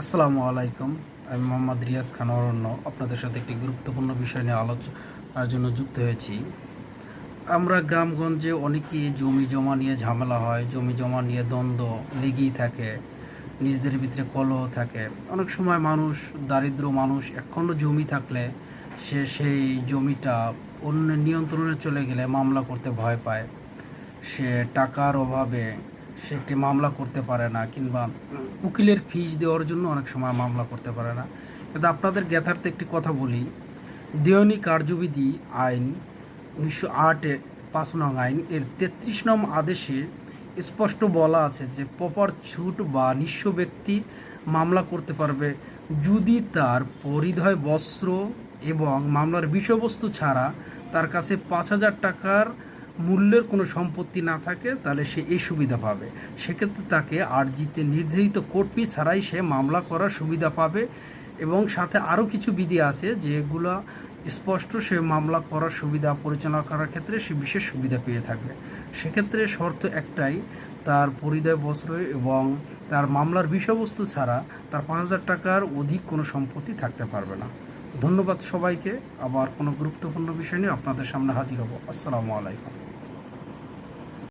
আসসালামু আলাইকুম। আমি মোহাম্মদ রিয়াজ খান অরণ্য আপনাদের সাথে একটি গুরুত্বপূর্ণ বিষয় নিয়ে আলোচনার জন্য যুক্ত হয়েছি। আমরা গ্রামগঞ্জে অনেকেই জমি জমা নিয়ে ঝামেলা হয়, জমি জমা নিয়ে দ্বন্দ্ব লেগেই থাকে, নিজেদের ভিতরে কলহ থাকে। অনেক সময় মানুষ, দারিদ্র মানুষ এখনও জমি থাকলে সে সেই জমিটা অন্য নিয়ন্ত্রণে চলে গেলে মামলা করতে ভয় পায়। সে টাকার অভাবে সে একটি মামলা করতে পারে না কিংবা উকিলের ফিস দেওয়ার জন্য অনেক সময় মামলা করতে পারে না। কিন্তু আপনাদের জ্ঞাতার্থে একটি কথা বলি, দেওয়ানি কার্যবিধি আইন উনিশশো আটে পাঁচ নং আইন এর তেত্রিশ নং আদেশে স্পষ্ট বলা আছে যে প্রপার ছুট বা নিঃস্ব ব্যক্তি মামলা করতে পারবে যদি তার পরিধয়, বস্ত্র এবং মামলার বিষয়বস্তু ছাড়া তার কাছে পাঁচ হাজার টাকার মূল্যের কোনো সম্পত্তি না থাকে, তাহলে সে এই সুবিধা পাবে। সেক্ষেত্রে তাকে আর্জিতে নির্ধারিত কোর্ট ফি ছাড়াই সে মামলা করার সুবিধা পাবে এবং সাথে আরও কিছু বিধি আছে যেগুলো স্পষ্ট সে মামলা করার সুবিধা পরিচালনা করার ক্ষেত্রে সে বিশেষ সুবিধা পেয়ে থাকবে। সেক্ষেত্রে শর্ত একটাই, তার পরিদয় বস্ত্র এবং তার মামলার বিষয়বস্তু ছাড়া তার পাঁচ হাজার টাকার অধিক কোনো সম্পত্তি থাকতে পারবে না। ধন্যবাদ সবাইকে। আবার কোনো গুরুত্বপূর্ণ বিষয় নিয়ে আপনাদের সামনে হাজির হব। আসসালামু আলাইকুম।